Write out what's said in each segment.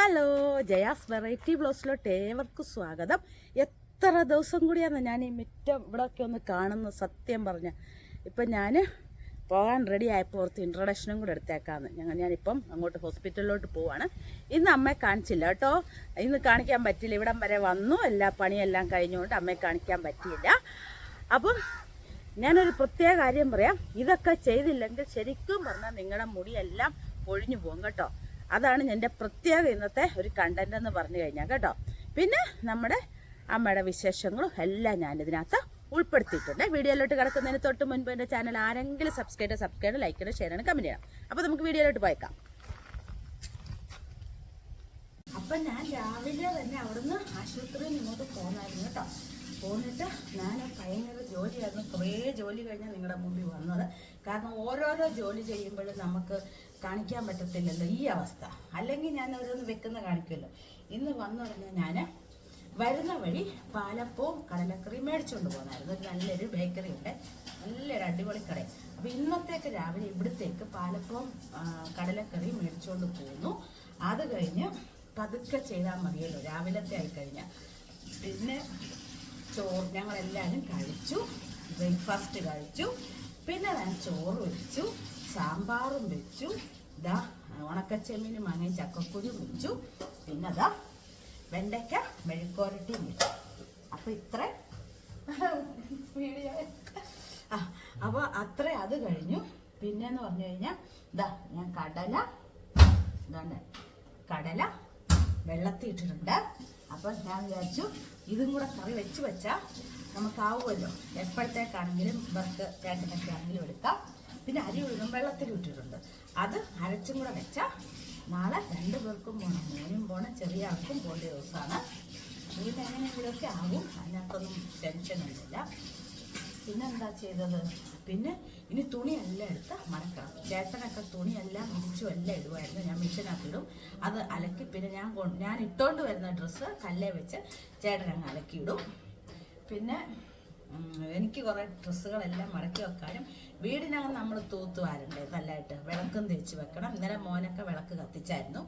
Hello Jaya's variety ബ്ലോസിലോട്ട് ഏവർക്കും സ്വാഗതം. എത്ര ദിവസം കൂടിയാണ് ഞാൻ ഈ മുറ്റം ഇവിടെയൊക്കെ ഒന്ന് കാണുന്ന സത്യം പറഞ്ഞ. ഇപ്പം ഞാൻ പോകാൻ റെഡി ആയപ്പോൾ ഓർത്ത് ഇൻട്രൊഡക്ഷനും കൂടെ എടുത്തേക്കാന്ന്. ഞങ്ങൾ ഞാനിപ്പം അങ്ങോട്ട് ഹോസ്പിറ്റലിലോട്ട് പോവാണ്. ഇന്ന് അമ്മയെ കാണിച്ചില്ല കേട്ടോ. ഇന്ന് കാണിക്കാൻ പറ്റില്ല ഇവിടം വരെ വന്നു. എല്ലാ പണിയെല്ലാം കഴിഞ്ഞുകൊണ്ട് അമ്മയെ കാണിക്കാൻ പറ്റിയില്ല. അപ്പം ഞാനൊരു പ്രത്യേക കാര്യം പറയാം. ഇതൊക്കെ ചെയ്തില്ലെങ്കിൽ ശരിക്കും പറഞ്ഞാൽ നിങ്ങളുടെ മുടിയെല്ലാം പൊഴിഞ്ഞു പോകും കേട്ടോ. അതാണ് എന്റെ പ്രത്യേക ഇന്നത്തെ ഒരു കണ്ടന്റ് എന്ന് പറഞ്ഞു കഴിഞ്ഞാൽ കേട്ടോ. പിന്നെ നമ്മുടെ അമ്മയുടെ വിശേഷങ്ങളും എല്ലാം ഞാനിതിനകത്ത് ഉൾപ്പെടുത്തിയിട്ടുണ്ട്. വീഡിയോയിലോട്ട് കിടക്കുന്നതിന് തൊട്ട് മുൻപ് എന്റെ ചാനൽ ആരെങ്കിലും സബ്സ്ക്രൈബ് സബ്സ്ക്രൈബ് ലൈക്ക് ചെയ്യണം ഷെയർ ചെയ്യണം കമന്റ് ചെയ്യണം അപ്പോൾ നമുക്ക് വീഡിയോയിലോട്ട് പോയേക്കാം. അപ്പം ഞാൻ രാവിലെ തന്നെ അവിടുന്ന് ആശുപത്രിയിൽ ഇങ്ങോട്ട് പോകുന്നായിരുന്നു കേട്ടോ. പോന്നിട്ട് ഞാൻ ഭയങ്കര ജോലിയായിരുന്നു. കുറേ ജോലി കഴിഞ്ഞാൽ നിങ്ങളുടെ മുമ്പിൽ വന്നത്. കാരണം ഓരോരോ ജോലി ചെയ്യുമ്പോഴും നമുക്ക് കാണിക്കാൻ പറ്റത്തില്ലല്ലോ ഈ അവസ്ഥ. അല്ലെങ്കിൽ ഞാൻ ഓരോന്ന് വെക്കുന്ന കാണിക്കുമല്ലോ. ഇന്ന് വന്നു പറഞ്ഞാൽ ഞാൻ വരുന്ന വഴി പാലപ്പവും കടലക്കറിയും മേടിച്ചുകൊണ്ട് പോകുന്നായിരുന്നു നല്ലൊരു ബേക്കറി ഉണ്ട്. നല്ലൊരു അടിപൊളി കട. അപ്പോൾ ഇന്നത്തേക്ക് രാവിലെ ഇവിടത്തേക്ക് പാലപ്പവും കടലക്കറിയും മേടിച്ചുകൊണ്ട് പോകുന്നു അത് കഴിഞ്ഞ് പതുക്കെ ചെയ്താൽ മതിയല്ലോ. രാവിലത്തെ ആയിക്കഴിഞ്ഞാൽ പിന്നെ ചോറ് ഞങ്ങളെല്ലാവരും കഴിച്ചു. ബ്രേക്ക്ഫാസ്റ്റ് കഴിച്ചു. പിന്നെ ഞാൻ ചോറ് വെച്ചു സാമ്പാറും വെച്ചു. ഇതാ ഉണക്കച്ചെമ്മീനും അങ്ങനെ ചക്കക്കുരു വെച്ചു. പിന്നെ അതാ വെണ്ടയ്ക്ക മെഴുക്കോരട്ടിയും വെച്ചു. അപ്പം ഇത്ര. ആ അപ്പോൾ അത്ര അത് കഴിഞ്ഞു. പിന്നെന്ന് പറഞ്ഞു കഴിഞ്ഞാൽ ഇതാ ഞാൻ കടല ഇതാണ് കടല വെള്ളത്തിൽ ഇട്ടിട്ടുണ്ട് അപ്പം ഞാൻ വിചാരിച്ചു ഇതും കൂടെ കറി വെച്ച് വെച്ചാൽ നമുക്കാവുമല്ലോ. എപ്പോഴത്തേക്കാണെങ്കിലും ഇവർക്ക് ചേട്ടനൊക്കെ ആണെങ്കിലും എടുക്കാം. പിന്നെ അരി ഒഴുകും വെള്ളത്തിൽ ഇട്ടിട്ടുണ്ട്. അത് അരച്ചും കൂടെ വെച്ചാൽ നാളെ രണ്ടു പേർക്കും പോകണം മോനും പോകണം ചെറിയ ആൾക്കും പോകേണ്ട ദിവസമാണ്. വീട്ടിൽ എങ്ങനെയെങ്കിലുമൊക്കെ ആവും. അതിനകത്തൊന്നും ടെൻഷനൊന്നുമില്ല പിന്നെന്താ ചെയ്തത്? പിന്നെ ഇനി തുണിയെല്ലാം എടുത്ത് മടക്കണം ചേട്ടനൊക്കെ തുണിയെല്ലാം വിരിച്ചും എല്ലാം ഇടുമായിരുന്നു ഞാൻ മിഷനകത്തിടും അത് അലക്കി പിന്നെ ഞാൻ ഞാൻ ഇട്ടുകൊണ്ട് വരുന്ന ഡ്രസ്സ് കല്ലേ വെച്ച് ചേട്ടനങ്ങ് അലക്കിയിടും പിന്നെ എനിക്ക് കുറേ ഡ്രസ്സുകളെല്ലാം മടക്കി വെക്കാനും വീടിനകം നമ്മൾ തൂത്ത് വാരണ്ടേ നല്ലതായിട്ട് വിളക്കും തേച്ച് വെക്കണം. ഇന്നലെ മോനൊക്കെ വിളക്ക് കത്തിച്ചായിരുന്നു.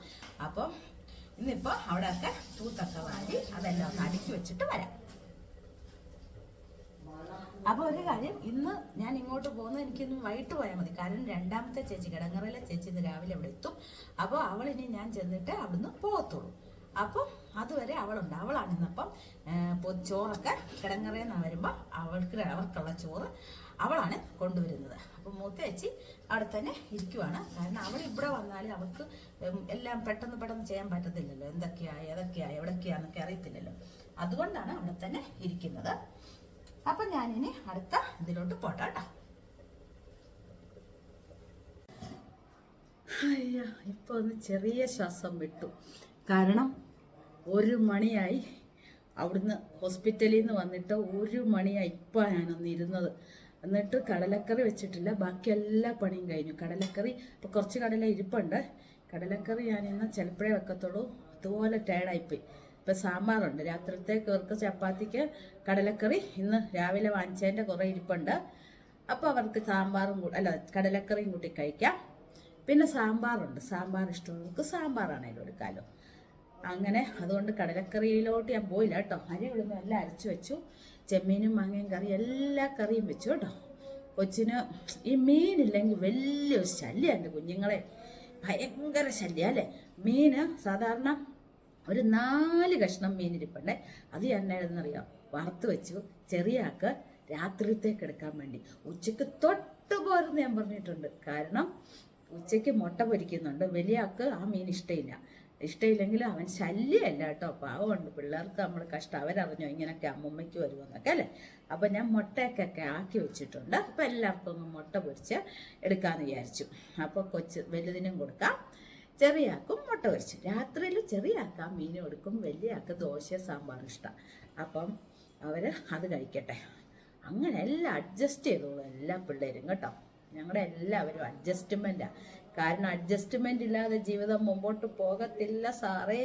അപ്പം ഇന്നിപ്പോൾ അവിടെയൊക്കെ തൂത്തൊക്കെ വാരി അതെല്ലാം ഒന്ന് അടുക്കി വെച്ചിട്ട് വരാം. അപ്പോൾ ഒരു കാര്യം ഇന്ന് ഞാൻ ഇങ്ങോട്ട് പോകുന്നത് എനിക്കിന്ന് വൈകിട്ട് പോയാൽ മതി. കാരണം രണ്ടാമത്തെ ചേച്ചി കിടങ്ങറയിലെ ചേച്ചി ഇന്ന് രാവിലെ അവിടെ എത്തും. അപ്പോൾ അവൾ ഇനി ഞാൻ ചെന്നിട്ട് അവിടുന്ന് പോകത്തുള്ളൂ അപ്പം അതുവരെ അവളുണ്ട്. അവളാണ് ഇന്നപ്പം ചോറൊക്കെ കിടങ്ങറയിൽ നിന്ന് വരുമ്പോൾ അവൾക്ക് അവർക്കുള്ള ചോറ് അവളാണ് കൊണ്ടുവരുന്നത്. അപ്പം മൂത്ത ചേച്ചി അവിടെ തന്നെ ഇരിക്കുവാണ്. കാരണം അവൾ ഇവിടെ വന്നാൽ അവൾക്ക് എല്ലാം പെട്ടെന്ന് പെട്ടെന്ന് ചെയ്യാൻ പറ്റത്തില്ലല്ലോ. എന്തൊക്കെയാ ഏതൊക്കെയാ എവിടൊക്കെയാന്നൊക്കെ അറിയത്തില്ലല്ലോ. അതുകൊണ്ടാണ് അവിടെ തന്നെ ഇരിക്കുന്നത്. അപ്പൊ ഞാനിനി അടുത്ത ഇതിലോട്ട് പോട്ടെ കേട്ടോ. അയ്യ ഒന്ന് ചെറിയ ശ്വാസം വിട്ടു. കാരണം ഒരു മണിയായി അവിടുന്ന് ഹോസ്പിറ്റലിൽ നിന്ന് വന്നിട്ട് ഒരു മണിയായി ഇപ്പം ഞാനൊന്ന് ഇരുന്നത്. എന്നിട്ട് കടലക്കറി വെച്ചിട്ടില്ല ബാക്കി എല്ലാ പണിയും കഴിഞ്ഞു. കടലക്കറി ഇപ്പം കുറച്ച് കടല ഇരിപ്പുണ്ട്. കടലക്കറി ഞാനിന്ന് ചിലപ്പോഴേ വെക്കത്തുള്ളൂ. അതുപോലെ ടയർഡായിപ്പോയി ഇപ്പം സാമ്പാറുണ്ട്. രാത്രിത്തേക്ക് അവർക്ക് ചപ്പാത്തിക്ക് കടലക്കറി ഇന്ന് രാവിലെ വാങ്ങിച്ചതിന്റെ കുറേ ഇരിപ്പുണ്ട്. അപ്പോൾ അവർക്ക് സാമ്പാറും അല്ല കടലക്കറിയും കൂട്ടി കഴിക്കാം. പിന്നെ സാമ്പാറുണ്ട്. സാമ്പാർ ഇഷ്ടമുള്ളവർക്ക് സാമ്പാറാണേലും എടുക്കാമല്ലോ അങ്ങനെ അതുകൊണ്ട് കടലക്കറിയിലോട്ട് ഞാൻ പോയില്ല കേട്ടോ. അരി ഉഴുന്നും എല്ലാം അരച്ചു വെച്ചു. ചെമ്മീനും മാങ്ങയും കറി എല്ലാ കറിയും വെച്ചു കേട്ടോ. കൊച്ചിന് ഈ മീനില്ലെങ്കിൽ വലിയൊരു ശല്യമാണ് കുഞ്ഞുങ്ങളെ. ഭയങ്കര ശല്യം അല്ലേ? മീന് സാധാരണ ഒരു നാല് കഷ്ണം മീൻ മീനിരിപ്പുണ്ടേ. അത് എന്നായിരുന്നറിയാം വറുത്ത് വെച്ചു. ചെറിയ ആക്ക് രാത്രിത്തേക്ക് എടുക്കാൻ വേണ്ടി. ഉച്ചയ്ക്ക് തൊട്ട് പോരെന്ന് ഞാൻ പറഞ്ഞിട്ടുണ്ട്. കാരണം ഉച്ചയ്ക്ക് മുട്ട പൊരിക്കുന്നുണ്ട്. വലിയ ആക്ക് ആ മീൻ ഇഷ്ടമില്ല ഇഷ്ടമില്ലെങ്കിൽ അവൻ ശല്യമല്ല കേട്ടോ. പാവമുണ്ട്. പിള്ളേർക്ക് നമ്മൾ കഷ്ടം. അവരറിഞ്ഞോ ഇങ്ങനെയൊക്കെ അമ്മമ്മയ്ക്ക് വരുമെന്നൊക്കെ അല്ലേ? അപ്പം ഞാൻ മുട്ടയൊക്കെ ആക്കി വെച്ചിട്ടുണ്ട്. അപ്പം എല്ലാവർക്കും ഒന്ന് മുട്ട പൊരിച്ച് എടുക്കാമെന്ന് വിചാരിച്ചു. അപ്പോൾ കൊച്ച് വലുതിനും കൊടുക്കാം. ചെറിയാക്കും മുട്ട പൊരിച്ചു. രാത്രിയിൽ ചെറിയാക്കാം മീൻ എടുക്കും വലിയാക്ക് ദോശ സാമ്പാർ ഇഷ്ടം. അപ്പം അവർ അത് കഴിക്കട്ടെ. അങ്ങനെ എല്ലാം അഡ്ജസ്റ്റ് ചെയ്തോളൂ എല്ലാ പിള്ളേരും കേട്ടോ. ഞങ്ങളുടെ എല്ലാവരും അഡ്ജസ്റ്റ്മെന്റാണ് കാരണം അഡ്ജസ്റ്റ്മെന്റ് ഇല്ലാതെ ജീവിതം മുമ്പോട്ട് പോകത്തില്ല സാറേ.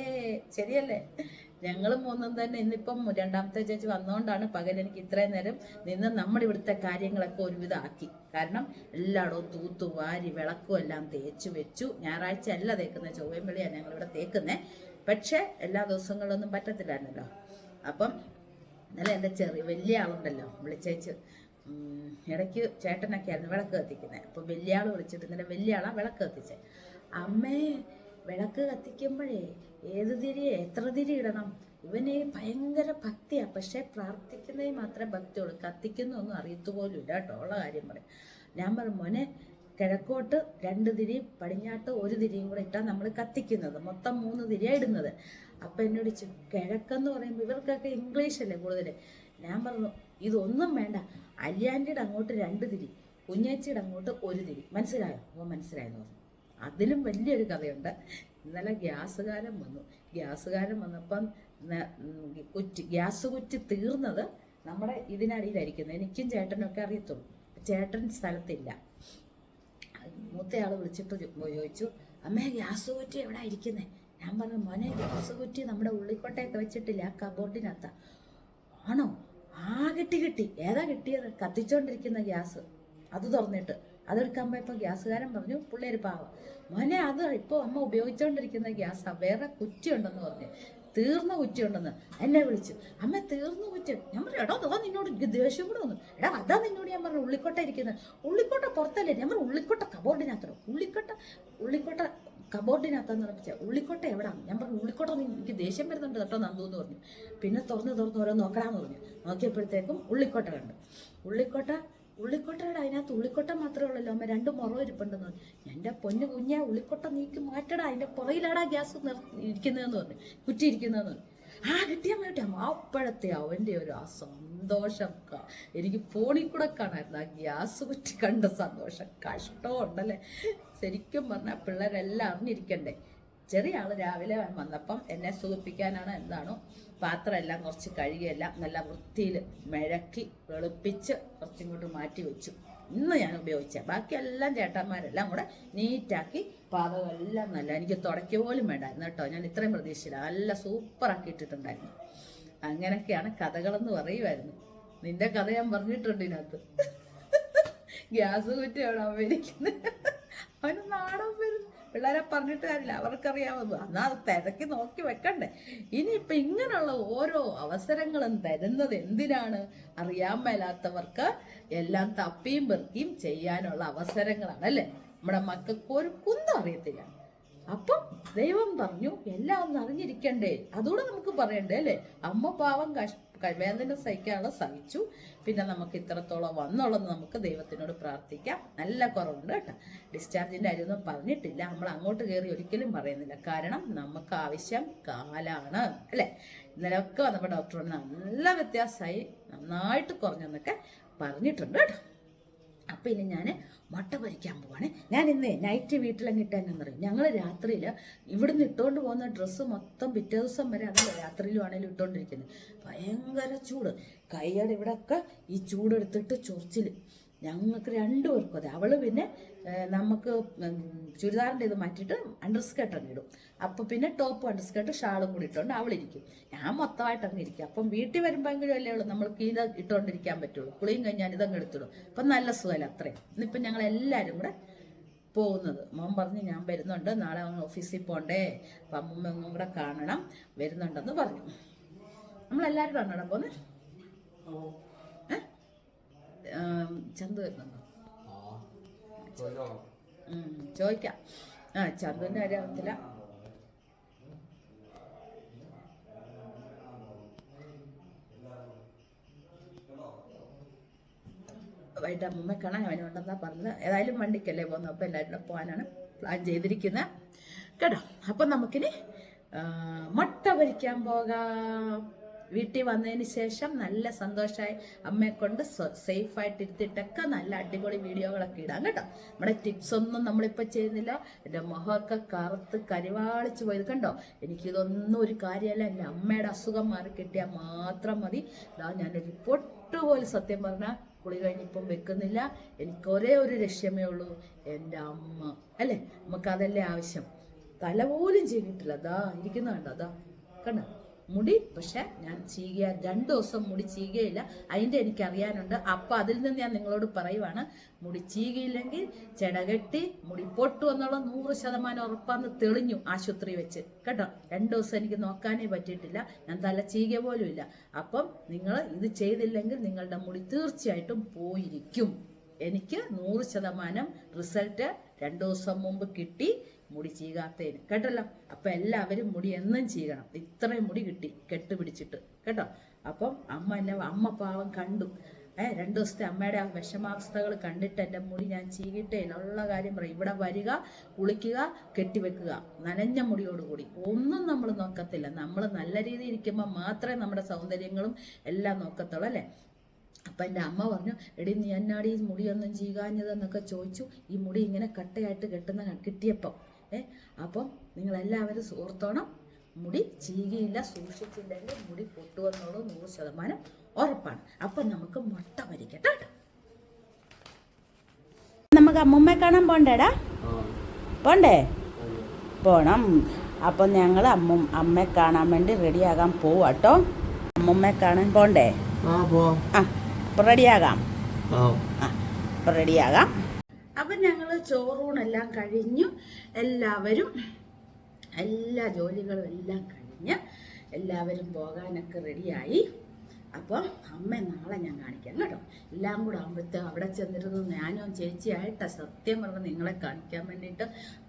ശരിയല്ലേ? ഞങ്ങളും മൂന്നും തന്നെ ഇന്നിപ്പം രണ്ടാമത്തെ ചേച്ചി വന്നുകൊണ്ടാണ് പകൽ എനിക്ക് ഇത്രയും നേരം നിന്ന് നമ്മുടെ ഇവിടുത്തെ കാര്യങ്ങളൊക്കെ ഒരുവിധമാക്കി. കാരണം എല്ലായിടവും തൂത്തു വാരി വിളക്കും എല്ലാം തേച്ച് വെച്ചു. ഞായറാഴ്ച അല്ല തേക്കുന്നത് ചൊവ്വയും വെളിയാണ് ഞങ്ങളിവിടെ തേക്കുന്നത് പക്ഷേ എല്ലാ ദിവസങ്ങളിലൊന്നും പറ്റത്തില്ലായിരുന്നല്ലോ. അപ്പം ഇന്നലെ എന്റെ ചെറിയ വലിയ ആളുണ്ടല്ലോ വിളിച്ചേച്ച് ഇടയ്ക്ക് ചേട്ടനൊക്കെ ആയിരുന്നു വിളക്ക് കത്തിക്കുന്നത് അപ്പോൾ വലിയ ആൾ വിളിച്ചിട്ട് ഇന്നലെ വലിയ ആളാണ് വിളക്ക് കത്തിച്ചത് അമ്മേ വിളക്ക് കത്തിക്കുമ്പോഴേ ഏത് തിരി എത്ര തിരി ഇടണം? ഇവന് ഭയങ്കര ഭക്തിയാ. പക്ഷെ പ്രാർത്ഥിക്കുന്നതിൽ മാത്രമേ ഭക്തിയുള്ളൂ കത്തിക്കുന്നൊന്നും അറിയത്തു പോലും ഇല്ല കേട്ടോ. ഉള്ള കാര്യം പറയും ഞാൻ പറഞ്ഞു മോനെ കിഴക്കോട്ട് രണ്ട് തിരി പടിഞ്ഞാട്ട് ഒരു തിരിയും കൂടെ ഇട്ടാൽ നമ്മൾ കത്തിക്കുന്നത്. മൊത്തം മൂന്ന് തിരിയാണ് ഇടുന്നത്. അപ്പം എന്നോട് കിഴക്കെന്ന് പറയുമ്പോൾ ഇവർക്കൊക്കെ ഇംഗ്ലീഷല്ലേ കൂടുതൽ ഞാൻ പറഞ്ഞു ഇതൊന്നും വേണ്ട. അല്യാന്റെ അങ്ങോട്ട് രണ്ട് തിരി കുഞ്ഞേച്ചിയുടെ അങ്ങോട്ട് ഒരു തിരി. മനസ്സിലായോ? ഓ മനസ്സിലായെന്ന് പറഞ്ഞു. അതിലും വലിയൊരു കഥയുണ്ട്. ഇന്നലെ ഗ്യാസുകാരം വന്നു. ഗ്യാസുകാരം വന്നപ്പം കുറ്റി ഗ്യാസ് കുറ്റി തീർന്നത് നമ്മുടെ ഇതിനടിയിലായിരിക്കുന്നത് എനിക്കും ചേട്ടനൊക്കെ അറിയത്തുള്ളൂ. ചേട്ടൻ സ്ഥലത്തില്ല. മൂത്തയാൾ വിളിച്ചിട്ട് ചോദിച്ചു അമ്മേ ഗ്യാസ് കുറ്റി എവിടെ ഇരിക്കുന്നത് ഞാൻ പറഞ്ഞു മോനെ ഗ്യാസ് കുറ്റി നമ്മുടെ ഉള്ളിക്കോട്ടയൊക്കെ വെച്ചിട്ടില്ല ആ കബോർഡിനകത്താ. ആണോ? ആ കിട്ടി കിട്ടി. ഏതാ കിട്ടിയത്? കത്തിച്ചോണ്ടിരിക്കുന്ന ഗ്യാസ്. അത് തുറന്നിട്ട് അതെടുക്കാൻ പോയപ്പോൾ ഗ്യാസുകാരൻ പറഞ്ഞു പിള്ളേർ പാവം. മോനെ അത് ഇപ്പോൾ അമ്മ ഉപയോഗിച്ചുകൊണ്ടിരിക്കുന്ന ഗ്യാസ് വേറെ കുറ്റി ഉണ്ടെന്ന് പറഞ്ഞു. തീർന്ന കുറ്റി ഉണ്ടെന്ന് എന്നെ വിളിച്ചു. അമ്മ തീർന്ന കുറ്റി. ഞാൻ പറഞ്ഞു എടാ അതാ നിന്നോട് ദേഷ്യം കൂടെ വന്നു എടാ അതാ നിന്നോട് ഞാൻ പറഞ്ഞു ഉള്ളിക്കോട്ട ഇരിക്കുന്നത് ഉള്ളിക്കോട്ട പുറത്തല്ലേ? ഞാൻ പറഞ്ഞു ഉള്ളിക്കോട്ട കബോർഡിനകത്തോ ഉള്ളിക്കോട്ട ഉള്ളിക്കോട്ട കബോർഡിനകത്താന്ന് പറഞ്ഞാൽ ഉള്ളിക്കോട്ട എവിടാ ഞാൻ പറഞ്ഞു ഉള്ളിക്കോട്ട എനിക്ക് ദേഷ്യം വരുന്നുണ്ട് കേട്ടോ നന്ദു എന്ന് പറഞ്ഞു. പിന്നെ തുറന്ന് തുറന്ന് ഓരോ നോക്കണമെന്ന് പറഞ്ഞു. നോക്കിയപ്പോഴത്തേക്കും ഉള്ളിക്കോട്ട കണ്ടു. ഉള്ളിക്കോട്ട ഉള്ളിക്കോട്ടയുടെ അതിനകത്ത് ഉള്ളിക്കൊട്ട മാത്രമേ ഉള്ളല്ലോ. അമ്മ രണ്ട് മുറ ഇരിപ്പുണ്ടെന്ന് പറഞ്ഞു. എന്റെ പൊന്ന് കുഞ്ഞ ഉള്ളിക്കൊട്ട നീക്കി മാറ്റടാ അതിന്റെ പുറയിലാടാ ഗ്യാസ് ഇരിക്കുന്നതെന്ന് പറഞ്ഞു. കുറ്റി ഇരിക്കുന്നതെന്ന് പറഞ്ഞു. ആ കിട്ടിയാൽ മാറ്റാം അപ്പോഴത്തെ അവന്റെ ഒരു ആ സന്തോഷം എനിക്ക് ഫോണിൽ കൂടെ കാണായിരുന്നു ആ ഗ്യാസ് കുറ്റി കണ്ട സന്തോഷം. കഷ്ടമുണ്ടല്ലേ? ശരിക്കും പറഞ്ഞാൽ പിള്ളേരെല്ലാം അറിഞ്ഞിരിക്കണ്ടേ? ചെറിയ ആൾ രാവിലെ വന്നപ്പം എന്നെ സുഖിപ്പിക്കാനാണ് എന്താണോ പാത്രമെല്ലാം കുറച്ച് കഴുകിയെല്ലാം നല്ല വൃത്തിയിൽ മെഴക്കി വെളുപ്പിച്ച് കുറച്ചിങ്ങോട്ട് മാറ്റി വെച്ചു. ഇന്ന് ഞാൻ ഉപയോഗിച്ച ബാക്കിയെല്ലാം ചേട്ടന്മാരെല്ലാം കൂടെ നീറ്റാക്കി പാകമെല്ലാം നല്ല എനിക്ക് തുടയ്ക്ക പോലും വേണ്ടായിരുന്നു കേട്ടോ. ഞാൻ ഇത്രയും പ്രതീക്ഷിച്ചില്ല. നല്ല സൂപ്പറാക്കി ഇട്ടിട്ടുണ്ടായിരുന്നു. അങ്ങനെയൊക്കെയാണ് കഥകളെന്ന് പറയുമായിരുന്നു നിന്റെ കഥ ഞാൻ പറഞ്ഞിട്ടുണ്ട് ഇതിനകത്ത്. ഗ്യാസ് കുറ്റി അവിടെ അവന് നാടൻ പിള്ളേരെ പറഞ്ഞിട്ട് കാര്യമില്ല. അവർക്കറിയാവുന്നു എന്നാൽ തിരക്കി നോക്കി വെക്കണ്ടേ. ഇനിയിപ്പം ഇങ്ങനെയുള്ള ഓരോ അവസരങ്ങളും തരുന്നത് എന്തിനാണ്? അറിയാൻ മേലാത്തവർക്ക് എല്ലാം തപ്പിയും പെറുക്കിയും ചെയ്യാനുള്ള അവസരങ്ങളാണ് അല്ലേ? നമ്മുടെ മക്കൾക്ക് ഒരു കുന്നും അറിയത്തില്ല. അപ്പം ദൈവം പറഞ്ഞു എല്ലാം ഒന്ന് അറിഞ്ഞിരിക്കണ്ടേ. അതുകൂടെ നമുക്ക് പറയണ്ടേ അല്ലേ? അമ്മ പാവം കഷ് ക- വേദന സഹിക്കാനുള്ള സഹിച്ചു. പിന്നെ നമുക്ക് ഇത്രത്തോളം വന്നുള്ളത് നമുക്ക് ദൈവത്തിനോട് പ്രാർത്ഥിക്കാം. നല്ല കുറവുണ്ട് കേട്ടോ. ഡിസ്ചാർജിന്റെ കാര്യമൊന്നും പറഞ്ഞിട്ടില്ല. നമ്മൾ അങ്ങോട്ട് കയറി ഒരിക്കലും പറയുന്നില്ല. കാരണം നമുക്ക് ആവശ്യം കാലാണ്. അല്ലേ? ഇന്നലെയൊക്കെ വന്നപ്പോൾ ഡോക്ടറോട് നല്ല വ്യത്യാസമായി. നന്നായിട്ട് കുറഞ്ഞെന്നൊക്കെ പറഞ്ഞിട്ടുണ്ട് കേട്ടോ. അപ്പം ഇനി ഞാൻ മുട്ട പൊരിക്കാൻ പോവാണ്. ഞാൻ ഇന്ന് നൈറ്റ് വീട്ടിലങ്ങ് പറയും. ഞങ്ങൾ രാത്രിയിൽ ഇവിടുന്ന് ഇട്ടുകൊണ്ട് പോകുന്ന ഡ്രസ്സ് മൊത്തം പിറ്റേ ദിവസം വരെ അതല്ല രാത്രിയിലും ആണെങ്കിലും ഇട്ടുകൊണ്ടിരിക്കുന്നത് ഭയങ്കര ചൂട്. കൈയുടെ ഇവിടെയൊക്കെ ഈ ചൂടെടുത്തിട്ട് ചൊറിച്ചിൽ ഞങ്ങൾക്ക് രണ്ടുപേർക്കും അതെ. അവൾ പിന്നെ നമുക്ക് ചുരിദാറിന്റെ ഇത് മാറ്റിയിട്ട് അണ്ടർ സ്കേർട്ട് അങ്ങ് ഇടും. അപ്പോൾ പിന്നെ ടോപ്പ് അണ്ടർ സ്കേർട്ട് ഷാളും കൂടി ഇട്ടുകൊണ്ട് അവളിരിക്കും. ഞാൻ മൊത്തമായിട്ട് അങ്ങ് ഇരിക്കും. അപ്പം വീട്ടിൽ വരുമ്പോഴെങ്കിലും അല്ലേ ഉള്ളൂ നമ്മൾക്ക് ഇത് ഇട്ടുകൊണ്ടിരിക്കാൻ പറ്റുള്ളൂ. കുളിയും കഴിഞ്ഞാൽ ഇതങ്ങ് എടുത്തിടും. അപ്പം നല്ല സുഖമല്ല അത്രയും? ഇന്നിപ്പം ഞങ്ങൾ എല്ലാവരും കൂടെ പോകുന്നത്. മോൻ പറഞ്ഞ് ഞാൻ വരുന്നുണ്ട്. നാളെ ഓഫീസിൽ പോകണ്ടേ അപ്പം അമ്മ ഒന്നും കൂടെ കാണണം. വരുന്നുണ്ടെന്ന് പറഞ്ഞു. നമ്മളെല്ലാവരും കാണണം പോകുന്നത് ചന്തു വരുന്നുണ്ടോ ചോദിക്കാം. ആ ചന്തുവിന്റെ കാര്യം അറിയത്തില്ല. വൈകിട്ട് അമ്മ കാണാൻ അവനുണ്ടെന്നാ പറഞ്ഞത്. ഏതായാലും വണ്ടിക്കല്ലേ പോകുന്നത്. അപ്പോൾ എല്ലാവരും കൂടെ പോകാനാണ് പ്ലാൻ ചെയ്തിരിക്കുന്നത് കേട്ടോ? അപ്പം നമുക്കിനി മുട്ട പൊരിക്കാൻ പോകാം. വീട്ടിൽ വന്നതിന് ശേഷം നല്ല സന്തോഷമായി അമ്മയെ കൊണ്ട് സേഫായിട്ട് ഇരുത്തിയിട്ടൊക്കെ നല്ല അടിപൊളി വീഡിയോകളൊക്കെ ഇടാം കേട്ടോ. നമ്മുടെ ടിപ്സ് ഒന്നും നമ്മളിപ്പോൾ ചെയ്യുന്നില്ല. എന്റെ മുഖമൊക്കെ കറുത്ത് കരിവാളിച്ച് പോയത് കണ്ടോ? എനിക്കിതൊന്നും ഒരു കാര്യമല്ല. എന്റെ അമ്മയുടെ അസുഖം മാറി കിട്ടിയാൽ മാത്രം മതി. ഇതാ ഞാനൊരു പൊട്ടുപോലെ പോലും സത്യം പറഞ്ഞാൽ കുളി കഴിഞ്ഞിപ്പം വെക്കുന്നില്ല. എനിക്ക് ഒരേ ഒരു ലക്ഷ്യമേ ഉള്ളൂ. എന്റെ അമ്മ. അല്ലേ? നമുക്ക് അതല്ലേ ആവശ്യം? തല പോലും ചെയ്തിട്ടില്ല അതാ ഇരിക്കുന്ന കണ്ടോ അതാ. കണ്ടോ? മുടി പക്ഷെ ഞാൻ ചീകിയ രണ്ട് ദിവസം മുടി ചീകയില്ല. അതിന്റെ എനിക്ക് അറിയാനുണ്ട്. അപ്പം അതിൽ നിന്ന് ഞാൻ നിങ്ങളോട് പറയുവാണ് മുടി ചീകയില്ലെങ്കിൽ ചെടകെട്ടി മുടി പൊട്ടു എന്നുള്ള നൂറ് ശതമാനം ഉറപ്പാന്ന് തെളിഞ്ഞു ആശുപത്രി വെച്ച്. കേട്ടോ? രണ്ട് ദിവസം എനിക്ക് നോക്കാനേ പറ്റിയിട്ടില്ല. ഞാൻ തല ചീക പോലും ഇല്ല. അപ്പം നിങ്ങൾ ഇത് ചെയ്തില്ലെങ്കിൽ നിങ്ങളുടെ മുടി തീർച്ചയായിട്ടും പോയിരിക്കും. എനിക്ക് നൂറ് ശതമാനം റിസൾട്ട് രണ്ട് ദിവസം മുമ്പ് കിട്ടി. മുടി ചീകാത്തതിന് കേട്ടല്ലോ? അപ്പം എല്ലാവരും മുടി എന്നും ചീകണം. ഇത്രയും മുടി കിട്ടി പിടിച്ചിട്ട് കേട്ടോ? അപ്പം അമ്മ എന്നെ അമ്മ പാവം കണ്ടു. ഏഹ് രണ്ടു ദിവസത്തെ അമ്മയുടെ ആ വിഷമാവസ്ഥകൾ കണ്ടിട്ട് എന്റെ മുടി ഞാൻ ചീകിട്ടേ. ഉള്ള കാര്യം പറയും. ഇവിടെ വരിക കുളിക്കുക കെട്ടിവെക്കുക. നനഞ്ഞ മുടിയോടുകൂടി. ഒന്നും നമ്മൾ നോക്കത്തില്ല. നമ്മൾ നല്ല രീതിയിൽ ഇരിക്കുമ്പോൾ മാത്രമേ നമ്മുടെ സൗന്ദര്യങ്ങളും എല്ലാം നോക്കത്തുള്ളൂ അല്ലേ? അപ്പം എന്റെ അമ്മ പറഞ്ഞു എടി നീ എന്നാടി ഈ മുടിയൊന്നും ചീകാഞ്ഞതെന്നൊക്കെ ചോദിച്ചു? ഈ മുടി ഇങ്ങനെ കട്ടയായിട്ട് കെട്ടുന്ന കിട്ടിയപ്പം ഏ? അപ്പം നിങ്ങളെല്ലാവരും സൂർത്തോണം മുടി ചീകിയില്ല സൂക്ഷിച്ചില്ലെങ്കിൽ മുടി പൊട്ടുവെന്നുള്ളത് നൂറ് ശതമാനം ഉറപ്പാണ്. അപ്പം നമുക്ക് മുട്ട വരിക്കട്ടെ നമുക്ക് അമ്മുമ്മ കാണാൻ പോണ്ടേടാ? പോണ്ടേ? പോണം. അപ്പം ഞങ്ങൾ അമ്മ അമ്മയെ കാണാൻ വേണ്ടി റെഡിയാകാൻ പോവാട്ടോ അമ്മുമ്മ കാണാൻ പോണ്ടേ? ആ അപ്പം റെഡിയാകാം. ആ അപ്പം റെഡിയാകാം. അപ്പം ഞങ്ങൾ ചോറൂണെല്ലാം കഴിഞ്ഞു. എല്ലാവരും എല്ലാ ജോലികളും എല്ലാം കഴിഞ്ഞ് എല്ലാവരും പോകാനൊക്കെ റെഡിയായി അപ്പം അമ്മ നാളെ ഞാൻ കാണിക്കാം കേട്ടോ. എല്ലാം കൂടെ ആകുമ്പോഴത്തെ അവിടെ ചെന്നിരുന്നു ഞാനും ചേച്ചിയായിട്ടാ സത്യം പറഞ്ഞ് നിങ്ങളെ കാണിക്കാൻ വേണ്ടിയിട്ട്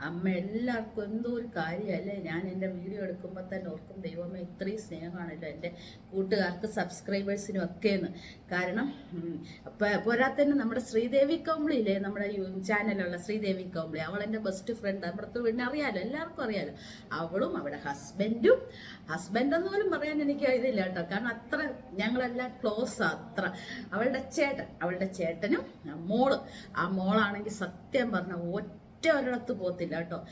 അമ്മ എല്ലാവർക്കും എന്തോ ഒരു കാര്യമല്ലേ? ഞാൻ എന്റെ വീഡിയോ എടുക്കുമ്പോൾ തന്നെ ഓർക്കും ദൈവമേ ഇത്രയും സ്നേഹമാണല്ലോ എന്റെ കൂട്ടുകാർക്ക് സബ്സ്ക്രൈബേഴ്സിനും ഒക്കെയെന്ന്. കാരണം പോരാത്തന്നെ നമ്മുടെ ശ്രീദേവി കോംബ്ലിയില്ലേ നമ്മുടെ ചാനലുള്ള ശ്രീദേവി കോംബ്ലി. അവൾ എന്റെ ബെസ്റ്റ് ഫ്രണ്ട് നമ്മുടെ വീടിനെ അറിയാലോ എല്ലാവർക്കും അറിയാലോ. അവളും അവിടെ ഹസ്ബൻഡും ഹസ്ബൻഡ് എന്ന് പോലും പറയാൻ എനിക്ക് ഇതില്ല കേട്ടോ. കാരണം അത്ര ഞങ്ങളെല്ലാം ക്ലോസ് അത്ര. അവളുടെ ചേട്ടൻ അവളുടെ ചേട്ടനും മോൾ. ആ മോളാണെങ്കിൽ സത്യം പറഞ്ഞ ഒറ്റ ഒരിടത്ത് പോകത്തില്ല കേട്ടോ.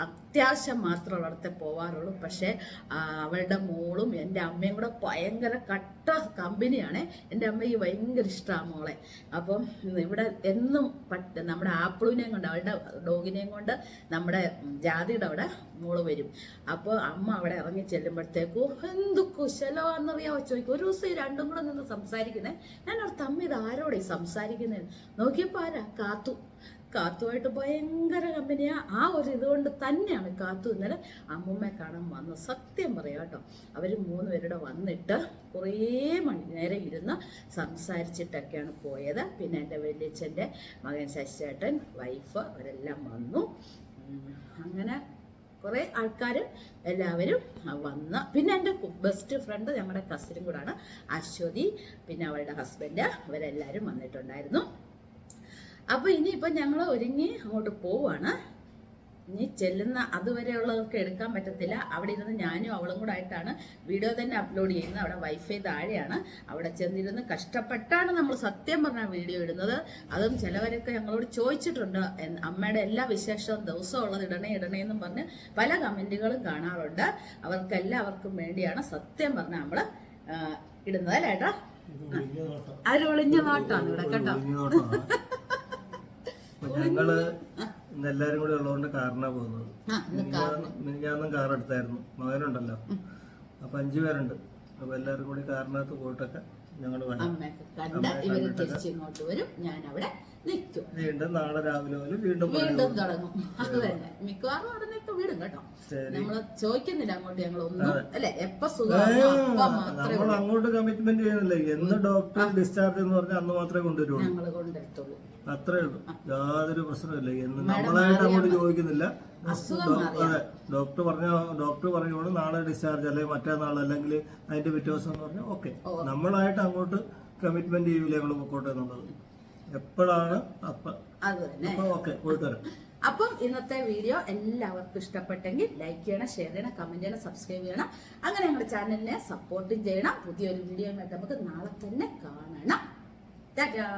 അത്യാവശ്യം മാത്രം ഒരിടത്തെ പോവാറുള്ളൂ. പക്ഷേ അവളുടെ മോളും എന്റെ അമ്മയും കൂടെ ഭയങ്കര കട്ട കമ്പനിയാണ്. എന്റെ അമ്മയ്ക്ക് ഭയങ്കര ഇഷ്ടമാണ് മോളെ. അപ്പം ഇവിടെ എന്നും പട്ട് നമ്മുടെ ആപ്പിളിനെയും കൊണ്ട് അവളുടെ ഡോഗിനെയും കൊണ്ട് നമ്മുടെ ജാതിയുടെ അവിടെ മോൾ വരും. അപ്പോൾ അമ്മ അവിടെ ഇറങ്ങി ചെല്ലുമ്പോഴത്തേക്കും എന്ത് കുശലമാണെന്നറിയാമോ ചോദിക്കും. ഒരു ദിവസം രണ്ടും കൂടെ നിന്ന് സംസാരിക്കുന്നത് ഞാൻ അവിടുത്തെ അമ്മ ഇത് ആരോടെ സംസാരിക്കുന്നത് നോക്കിയപ്പോൾ ആരാ? കാത്തു. കാത്തുമായിട്ട് ഭയങ്കര കമ്പനിയാ. ആ ഒരു ഇതുകൊണ്ട് തന്നെയാണ് കാത്തു ഇന്നലെ അമ്മമ്മയെ കാണാൻ വന്നത്. സത്യം പറയാം കേട്ടോ. അവർ മൂന്ന് പേരുടെ വന്നിട്ട് കുറേ മണി നേരം ഇരുന്ന് സംസാരിച്ചിട്ടൊക്കെയാണ് പോയത്. പിന്നെ എന്റെ വലിയച്ഛന്റെ മകൻ ശശിചേട്ടൻ വൈഫ് അവരെല്ലാം വന്നു. അങ്ങനെ കുറേ ആൾക്കാർ എല്ലാവരും വന്ന്. പിന്നെ എന്റെ ബെസ്റ്റ് ഫ്രണ്ട് ഞങ്ങളുടെ കസിനും കൂടാണ് അശ്വതി. പിന്നെ അവളുടെ ഹസ്ബൻഡ് അവരെല്ലാവരും വന്നിട്ടുണ്ടായിരുന്നു. അപ്പോൾ ഇനിയിപ്പോൾ ഞങ്ങൾ ഒരുങ്ങി അങ്ങോട്ട് പോവാണ്. ഇനി ചെല്ലുന്ന അതുവരെയുള്ളതൊക്കെ എടുക്കാൻ പറ്റത്തില്ല. അവിടെ ഇരുന്ന് ഞാനും അവളും കൂടെ ആയിട്ടാണ് വീഡിയോ തന്നെ അപ്ലോഡ് ചെയ്യുന്നത്. അവിടെ വൈഫൈ താഴെയാണ്. അവിടെ ചെന്നിരുന്ന് കഷ്ടപ്പെട്ടാണ് നമ്മൾ സത്യം പറഞ്ഞ വീഡിയോ ഇടുന്നത്. അതും ചിലവരൊക്കെ ഞങ്ങളോട് ചോദിച്ചിട്ടുണ്ട്. അമ്മയുടെ എല്ലാ വിശേഷവും ദിവസവും ഉള്ളത് ഇടണേ ഇടണേ എന്നും പറഞ്ഞ് പല കമന്റുകളും കാണാറുണ്ട്. അവർക്കെല്ലാവർക്കും വേണ്ടിയാണ് സത്യം പറഞ്ഞ നമ്മൾ ഇടുന്നത് അല്ലേട്ടാ ഏട്ടാ? ഒളിഞ്ഞ നോട്ടാണ് ഇവിടെ കേട്ടോ. അപ്പൊ ഞങ്ങൾ ഇന്ന് എല്ലാരും കൂടി ഉള്ളതുകൊണ്ട് കാറിനാ പോകുന്നത്. മിനിഞ്ഞാന്നും കാർ. എടുത്തായിരുന്നു. മകനുണ്ടല്ലോ. അപ്പൊ അഞ്ചു പേരുണ്ട്. അപ്പൊ എല്ലാരും കൂടി കാറിനകത്ത് പോയിട്ടൊക്കെ ഞങ്ങൾ കണ്ട ഇവർ തിരിച്ചിങ്ങോട്ട് വരും. ഞാൻ അവിടെ നിൽക്കും. വീണ്ടും നാളെ രാവിലെ മുതൽ വീണ്ടും വീണ്ടും തുടങ്ങും. അത് തന്നെ. മിക്കവാറും ഉടനെയൊക്കെ വിടും കേട്ടോ. നമ്മൾ ചോദിക്കുന്നില്ല അങ്ങോട്ട് ഞങ്ങൾ ഒന്നും അല്ലെ? എപ്പ സുഖം നമ്മൾ അങ്ങോട്ട് കമ്മിറ്റ്മെന്റ് ചെയ്യുന്നില്ല? എന്ന് ഡോക്ടർ ഡിസ്ചാർജ് എന്ന് പറഞ്ഞാൽ അന്ന് മാത്രമേ കൊണ്ടുവരുള്ളൂ. ഞങ്ങൾ കൊണ്ടുവരത്തുള്ളൂ അത്രേ ഉള്ളൂ. യാതൊരു പ്രശ്നമില്ല എന്ന് നമ്മളായിട്ട് അങ്ങോട്ട് ചോദിക്കുന്നില്ല. ഡോക്ടർ പറഞ്ഞ ഡോക്ടർ പറഞ്ഞോളൂ നാളെ ഡിസ്ചാർജ് അല്ലെങ്കിൽ മറ്റന്നാൾ നാൾ അല്ലെങ്കിൽ അതിന്റെ പിറ്റേ ദിവസം എന്ന് പറഞ്ഞാൽ ഓക്കെ നമ്മളായിട്ട് അങ്ങോട്ട് കമ്മിറ്റ്മെന്റ് ചെയ്യൂലേ ഞങ്ങൾ പൊക്കോട്ടെ എന്നുള്ളത്. എപ്പോഴാണ് അപ്പൊ ഓക്കെ പോയിട്ട് വരാം അപ്പം ഇന്നത്തെ വീഡിയോ എല്ലാവർക്കും ഇഷ്ടപ്പെട്ടെങ്കിൽ ലൈക്ക് ചെയ്യണം ഷെയർ ചെയ്യണം കമന്റ് ചെയ്യണം സബ്സ്ക്രൈബ് ചെയ്യണം. അങ്ങനെ ഞങ്ങളുടെ ചാനലിനെ സപ്പോർട്ടും ചെയ്യണം. പുതിയൊരു വീഡിയോ നമുക്ക് നാളെ തന്നെ കാണണം. ടാറ്റാ